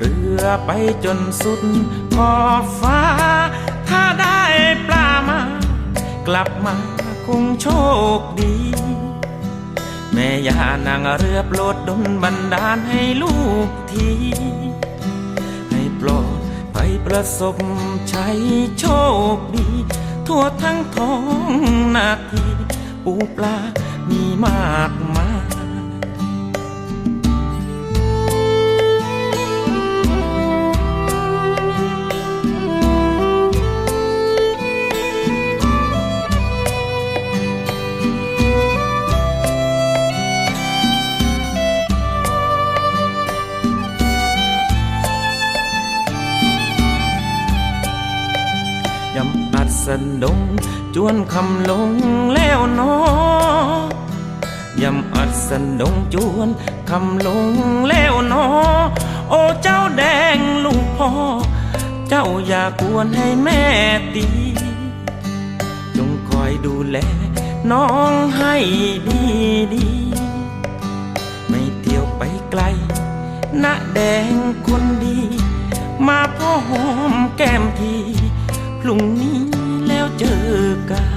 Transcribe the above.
เรือไปจนสุดขอบฟ้า ถ้าได้ปลามา กลับมาคงโชคดี แม่ย่านางเรือโปรดดลบันดาลให้ลูกที ให้โปรดไปประสบชัยโชคดี ทั่วทั้งท้องนาที ปูปลามีมากมายำอัดสนดง จวนคำลงแล้วนอยำอัดสนดงจวนคำลงแล้วนอ โอ้เจ้าแดงลูกพ่อ เจ้าอย่ากวนให้แม่ตีจงคอยดูแลน้องให้ดีดี ไม่เที่ยวไปไกลณแดงคนดี มาพ่อหอมแก้มที พรุ่งนี้แล้วเจอกัน